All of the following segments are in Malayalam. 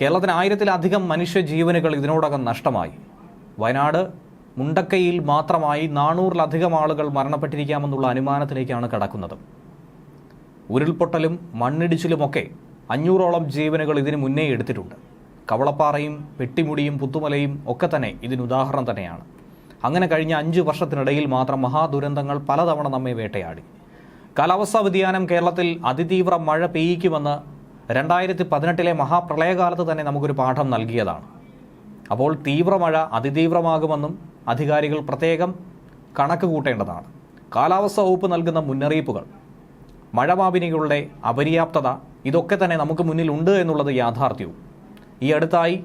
കേരളത്തിന് ആയിരത്തിലധികം മനുഷ്യജീവനുകൾ ഇതിനോടകം നഷ്ടമായി. വയനാട് മുണ്ടക്കയിൽ മാത്രമായി നാനൂറിലധികം ആളുകൾ മരണപ്പെട്ടിരിക്കാമെന്നുള്ള അനുമാനത്തിലേക്കാണ് കടക്കുന്നത്. ഉരുൾപൊട്ടലും മണ്ണിടിച്ചിലുമൊക്കെ അഞ്ഞൂറോളം ജീവനുകൾ ഇതിനു മുന്നേ എടുത്തിട്ടുണ്ട്. കവളപ്പാറയും പെട്ടിമുടിയും പുത്തുമലയും ഒക്കെ തന്നെ ഇതിന് ഉദാഹരണം തന്നെയാണ്. അങ്ങനെ കഴിഞ്ഞ അഞ്ച് വർഷത്തിനിടയിൽ മാത്രം മഹാദുരന്തങ്ങൾ പലതവണ നമ്മെ വേട്ടയാടി. കാലാവസ്ഥാ വ്യതിയാനം കേരളത്തിൽ അതിതീവ്ര മഴ പെയ്യിക്കുമെന്ന് രണ്ടായിരത്തി പതിനെട്ടിലെ മഹാപ്രളയകാലത്ത് തന്നെ നമുക്കൊരു പാഠം നൽകിയതാണ്. അപ്പോൾ തീവ്രമഴ അതിതീവ്രമാകുമെന്നും അധികാരികൾ പ്രത്യേകം കണക്ക് കൂട്ടേണ്ടതാണ്. കാലാവസ്ഥാ വകുപ്പ് നൽകുന്ന മുന്നറിയിപ്പുകൾ മഴമാപിനികളുടെ അപര്യാപ്തത ഇതൊക്കെ തന്നെ നമുക്ക് മുന്നിലുണ്ട് എന്നുള്ളത് യാഥാർത്ഥ്യവും. ഈ അടുത്തായി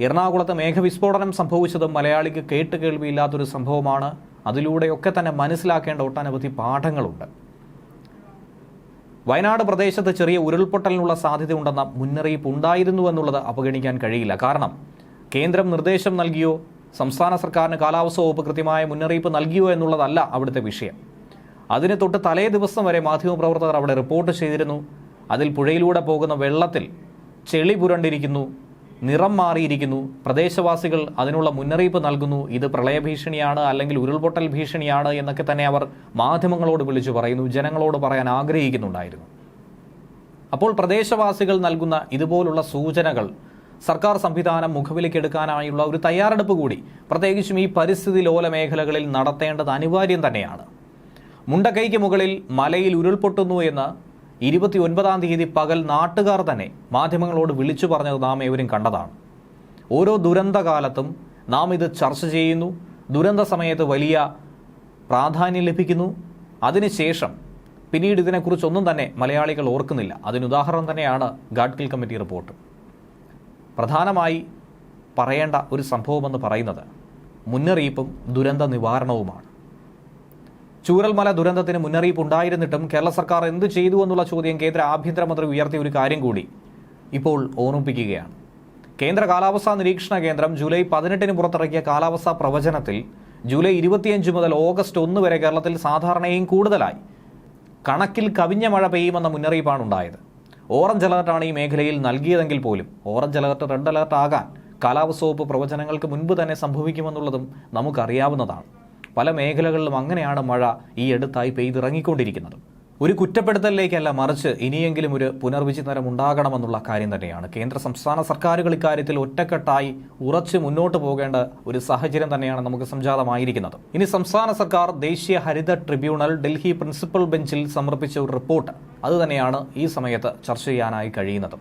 എറണാകുളത്ത് മേഘവിസ്ഫോടനം സംഭവിച്ചതും മലയാളിക്ക് കേട്ട് കേൾവിയില്ലാത്തൊരു സംഭവമാണ്. അതിലൂടെയൊക്കെ തന്നെ മനസ്സിലാക്കേണ്ട ഒട്ടനവധി പാഠങ്ങളുണ്ട്. വയനാട് പ്രദേശത്ത് ചെറിയ ഉരുൾപൊട്ടലിനുള്ള സാധ്യതയുണ്ടെന്ന മുന്നറിയിപ്പ് ഉണ്ടായിരുന്നു എന്നുള്ളത് അവഗണിക്കാൻ കഴിയില്ല. കാരണം കേന്ദ്രം നിർദ്ദേശം നൽകിയോ സംസ്ഥാന സർക്കാരിന് കാലാവസ്ഥ വകുപ്പ് കൃത്യമായ മുന്നറിയിപ്പ് നൽകിയോ എന്നുള്ളതല്ല അവിടുത്തെ വിഷയം. അതിന് തൊട്ട് തലേ ദിവസം വരെ മാധ്യമപ്രവർത്തകർ അവിടെ റിപ്പോർട്ട് ചെയ്തിരുന്നു. അതിൽ പുഴയിലൂടെ പോകുന്ന വെള്ളത്തിൽ ചെളി പുരണ്ടിരിക്കുന്നു. നിറം മാറിയിരിക്കുന്നു. പ്രദേശവാസികൾ അതിനുള്ള മുന്നറിയിപ്പ് നൽകുന്നു. ഇത് പ്രളയഭീഷണിയാണ് അല്ലെങ്കിൽ ഉരുൾപൊട്ടൽ ഭീഷണിയാണ് എന്നൊക്കെ തന്നെ അവർ മാധ്യമങ്ങളോട് വിളിച്ചു പറയുന്നു. ജനങ്ങളോട് പറയാൻ ആഗ്രഹിക്കുന്നുണ്ടായിരുന്നു. അപ്പോൾ പ്രദേശവാസികൾ നൽകുന്ന ഇതുപോലുള്ള സൂചനകൾ സർക്കാർ സംവിധാനം മുഖവിലേക്കെടുക്കാനായുള്ള ഒരു തയ്യാറെടുപ്പ് കൂടി. പ്രത്യേകിച്ചും ഈ പരിസ്ഥിതി ലോല മേഖലകളിൽ നടത്തേണ്ടത് അനിവാര്യം തന്നെയാണ്. മുണ്ടക്കൈക്ക് മുകളിൽ മലയിൽ ഉരുൾപൊട്ടുന്നു എന്ന് ഇരുപത്തി ഒൻപതാം തീയതി പകൽ നാട്ടുകാർ തന്നെ മാധ്യമങ്ങളോട് വിളിച്ചു പറഞ്ഞത് നാം ഏവരും കണ്ടതാണ്. ഓരോ ദുരന്തകാലത്തും നാം ഇത് ചർച്ച ചെയ്യുന്നു. ദുരന്ത സമയത്ത് വലിയ പ്രാധാന്യം ലഭിക്കുന്നു. അതിനുശേഷം പിന്നീട് ഇതിനെക്കുറിച്ചൊന്നും തന്നെ മലയാളികൾ ഓർക്കുന്നില്ല. അതിനുദാഹരണം തന്നെയാണ് ഗാഡ്കിൽ കമ്മിറ്റി റിപ്പോർട്ട്. പ്രധാനമായി പറയേണ്ട ഒരു സംഭവമെന്ന് പറയുന്നത് മുന്നറിയിപ്പും ദുരന്ത നിവാരണവുമാണ്. ചൂരൽമല ദുരന്തത്തിന് മുന്നറിയിപ്പ് ഉണ്ടായിരുന്നിട്ടും കേരള സർക്കാർ എന്ത് ചെയ്തു എന്നുള്ള ചോദ്യം കേന്ദ്ര ആഭ്യന്തരമന്ത്രി ഉയർത്തിയ ഒരു കാര്യം കൂടി. ഇപ്പോൾ ഓർമ്മിപ്പിക്കുകയാണ്. കേന്ദ്ര കാലാവസ്ഥാ നിരീക്ഷണ കേന്ദ്രം ജൂലൈ പതിനെട്ടിന് പുറത്തിറക്കിയ കാലാവസ്ഥാ പ്രവചനത്തിൽ ജൂലൈ ഇരുപത്തിയഞ്ച് മുതൽ ഓഗസ്റ്റ് ഒന്ന് വരെ കേരളത്തിൽ സാധാരണയും കൂടുതലായി കണക്കിൽ കവിഞ്ഞ മഴ പെയ്യുമെന്ന മുന്നറിയിപ്പാണ് ഉണ്ടായത്. ഓറഞ്ച് അലർട്ടാണ് ഈ മേഖലയിൽ നൽകിയതെങ്കിൽ പോലും ഓറഞ്ച് അലർട്ട് റെഡ് അലർട്ട് ആകാൻ കാലാവസ്ഥ വകുപ്പ് പ്രവചനങ്ങൾക്ക് മുൻപ് തന്നെ സംഭവിക്കുമെന്നുള്ളതും നമുക്കറിയാവുന്നതാണ്. പല മേഖലകളിലും അങ്ങനെയാണ് മഴ ഈ അടുത്തായി പെയ്തിറങ്ങിക്കൊണ്ടിരിക്കുന്നത്. ഒരു കുറ്റപ്പെടുത്തലിലേക്കല്ല മറിച്ച് ഇനിയെങ്കിലും ഒരു പുനർവിചിന്തനം ഉണ്ടാകണമെന്നുള്ള കാര്യം തന്നെയാണ്. കേന്ദ്ര സംസ്ഥാന സർക്കാരുകൾ ഇക്കാര്യത്തിൽ ഒറ്റക്കെട്ടായി ഉറച്ച് മുന്നോട്ട് പോകേണ്ട ഒരു സാഹചര്യം തന്നെയാണ് നമുക്ക് സംജാതമായിരിക്കുന്നത്. ഇനി സംസ്ഥാന സർക്കാർ ദേശീയ ഹരിത ട്രിബ്യൂണൽ ഡൽഹി പ്രിൻസിപ്പൽ ബെഞ്ചിൽ സമർപ്പിച്ച ഒരു റിപ്പോർട്ട്. അത് തന്നെയാണ് ഈ സമയത്ത് ചർച്ച ചെയ്യാനായി കഴിയുന്നത്.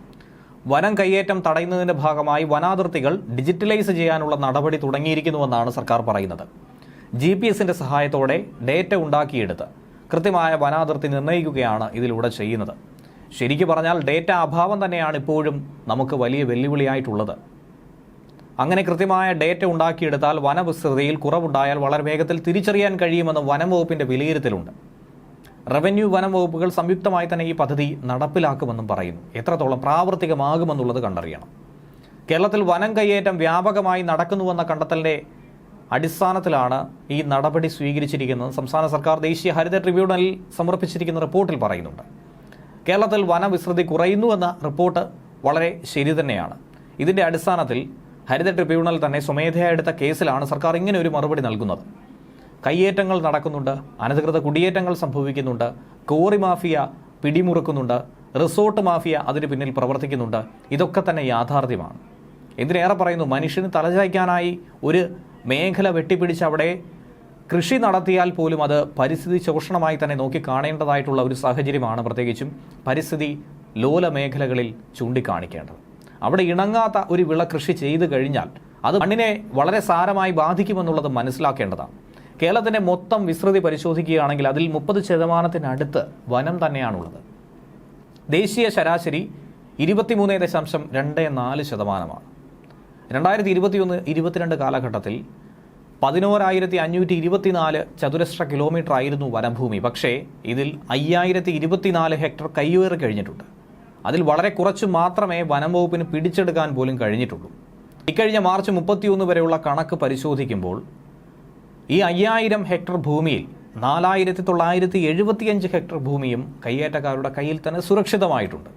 വനം കയ്യേറ്റം തടയുന്നതിന്റെ ഭാഗമായി വനാതിർത്തികൾ ഡിജിറ്റലൈസ് ചെയ്യാനുള്ള നടപടി തുടങ്ങിയിരിക്കുന്നുവെന്നാണ് സർക്കാർ പറയുന്നത്. ജി പി എസിന്റെ സഹായത്തോടെ ഡേറ്റ ഉണ്ടാക്കിയെടുത്ത് കൃത്യമായ വനാതിർത്തി നിർണയിക്കുകയാണ് ഇതിലൂടെ ചെയ്യുന്നത്. ശരിക്കു പറഞ്ഞാൽ ഡേറ്റ അഭാവം തന്നെയാണ് ഇപ്പോഴും നമുക്ക് വലിയ വെല്ലുവിളിയായിട്ടുള്ളത്. അങ്ങനെ കൃത്യമായ ഡേറ്റ ഉണ്ടാക്കിയെടുത്താൽ വനവിസ്തൃതിയിൽ കുറവുണ്ടായാൽ വളരെ വേഗത്തിൽ തിരിച്ചറിയാൻ കഴിയുമെന്ന് വനം വകുപ്പിന്റെ വിലയിരുത്തലുണ്ട്. റവന്യൂ വനം വകുപ്പുകൾ സംയുക്തമായി തന്നെ ഈ പദ്ധതി നടപ്പിലാക്കുമെന്നും പറയുന്നു. എത്രത്തോളം പ്രാവർത്തികമാകുമെന്നുള്ളത് കണ്ടറിയണം. കേരളത്തിൽ വനം കയ്യേറ്റം വ്യാപകമായി നടക്കുന്നുവെന്ന കണ്ടെത്തലിന്റെ അടിസ്ഥാനത്തിലാണ് ഈ നടപടി സ്വീകരിച്ചിരിക്കുന്നത്. സംസ്ഥാന സർക്കാർ ദേശീയ ഹരിത ട്രിബ്യൂണലിൽ സമർപ്പിച്ചിരിക്കുന്ന റിപ്പോർട്ടിൽ പറയുന്നുണ്ട്. കേരളത്തിൽ വനവിസ്തൃതി കുറയുന്നുവെന്ന റിപ്പോർട്ട് വളരെ ശരി തന്നെയാണ്. ഇതിന്റെ അടിസ്ഥാനത്തിൽ ഹരിത ട്രിബ്യൂണൽ തന്നെ സ്വമേധയാ എടുത്ത കേസിലാണ് സർക്കാർ ഇങ്ങനെ ഒരു മറുപടി നൽകുന്നത്. കയ്യേറ്റങ്ങൾ നടക്കുന്നുണ്ട് അനധികൃത കുടിയേറ്റങ്ങൾ സംഭവിക്കുന്നുണ്ട് കോറി മാഫിയ പിടിമുറുക്കുന്നുണ്ട് റിസോർട്ട് മാഫിയ അതിന് പിന്നിൽ പ്രവർത്തിക്കുന്നുണ്ട്. ഇതൊക്കെ തന്നെ യാഥാർത്ഥ്യമാണ്. എന്തിനേറെ പറയുന്നു മനുഷ്യന് തലചായ്ക്കാനായി ഒരു മേഖല വെട്ടിപ്പിടിച്ച് അവിടെ കൃഷി നടത്തിയാൽ പോലും അത് പരിസ്ഥിതി ചൂഷണമായി തന്നെ നോക്കി കാണേണ്ടതായിട്ടുള്ള ഒരു സാഹചര്യമാണ് പ്രത്യേകിച്ചും പരിസ്ഥിതി ലോല മേഖലകളിൽ ചൂണ്ടിക്കാണിക്കേണ്ടത്. അവിടെ ഇണങ്ങാത്ത ഒരു വിള കൃഷി ചെയ്തു കഴിഞ്ഞാൽ അത് മണ്ണിനെ വളരെ സാരമായി ബാധിക്കുമെന്നുള്ളത് മനസ്സിലാക്കേണ്ടതാണ്. കേരളത്തിന്റെ മൊത്തം വിസ്തൃതി പരിശോധിക്കുകയാണെങ്കിൽ അതിൽ മുപ്പത് ശതമാനത്തിനടുത്ത് വനം തന്നെയാണുള്ളത്. ദേശീയ ശരാശരി ഇരുപത്തിമൂന്ന് ദശാംശം രണ്ട് നാല് ശതമാനമാണ്. രണ്ടായിരത്തി ഇരുപത്തിയൊന്ന് ഇരുപത്തിരണ്ട് കാലഘട്ടത്തിൽ പതിനോരായിരത്തി അഞ്ഞൂറ്റി ഇരുപത്തിനാല് ചതുരശ്ര കിലോമീറ്റർ ആയിരുന്നു വനഭൂമി. പക്ഷേ ഇതിൽ അയ്യായിരത്തി ഇരുപത്തിനാല് ഹെക്ടർ കയ്യേറി കഴിഞ്ഞിട്ടുണ്ട്. അതിൽ വളരെ കുറച്ച് മാത്രമേ വനം വകുപ്പിന് പിടിച്ചെടുക്കാൻ പോലും കഴിഞ്ഞിട്ടുള്ളൂ. ഇക്കഴിഞ്ഞ മാർച്ച് മുപ്പത്തിയൊന്ന് വരെയുള്ള കണക്ക് പരിശോധിക്കുമ്പോൾ ഈ അയ്യായിരം ഹെക്ടർ ഭൂമിയിൽ നാലായിരത്തി തൊള്ളായിരത്തി എഴുപത്തിയഞ്ച് ഹെക്ടർ ഭൂമിയും കയ്യേറ്റക്കാരുടെ കയ്യിൽ തന്നെ സുരക്ഷിതമായിട്ടുണ്ട്.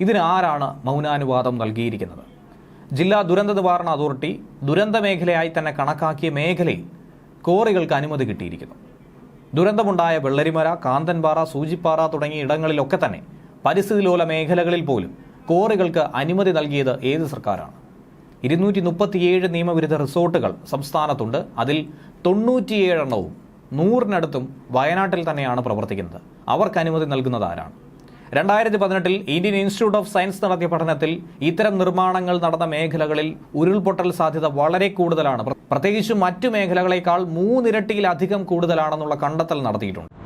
ഇതിന് ആരാണ് മൗനാനുവാദം നൽകിയിരിക്കുന്നത്? ജില്ലാ ദുരന്ത നിവാരണ അതോറിറ്റി ദുരന്ത മേഖലയായി തന്നെ കണക്കാക്കിയ മേഖലയിൽ കോറികൾക്ക് അനുമതി കിട്ടിയിരിക്കുന്നു. ദുരന്തമുണ്ടായ വെള്ളരിമര കാന്തൻപാറ സൂചിപ്പാറ തുടങ്ങിയ ഇടങ്ങളിലൊക്കെ തന്നെ പരിസ്ഥിതി ലോല മേഖലകളിൽ പോലും കോറികൾക്ക് അനുമതി നൽകിയത് ഏത് സർക്കാരാണ്? ഇരുന്നൂറ്റി മുപ്പത്തിയേഴ് നിയമവിരുദ്ധ റിസോർട്ടുകൾ സംസ്ഥാനത്തുണ്ട്. അതിൽ തൊണ്ണൂറ്റിയേഴെണ്ണവും നൂറിനടുത്തും വയനാട്ടിൽ തന്നെയാണ് പ്രവർത്തിക്കുന്നത്. അവർക്ക് അനുമതി നൽകുന്നത് ആരാണ്? രണ്ടായിരത്തി പതിനെട്ടിൽ ഇന്ത്യൻ ഇൻസ്റ്റിറ്റ്യൂട്ട് ഓഫ് സയൻസ് നടത്തിയ പഠനത്തിൽ ഇത്തരം നിർമ്മാണങ്ങൾ നടന്ന മേഖലകളിൽ ഉരുൾപൊട്ടൽ സാധ്യത വളരെ കൂടുതലാണ്. പ്ര- പ്രത്യേകിച്ചും മറ്റു മേഖലകളേക്കാൾ മൂന്നിരട്ടിയിലധികം കൂടുതലാണെന്നുള്ള കണ്ടെത്തൽ നടത്തിയിട്ടുണ്ട്.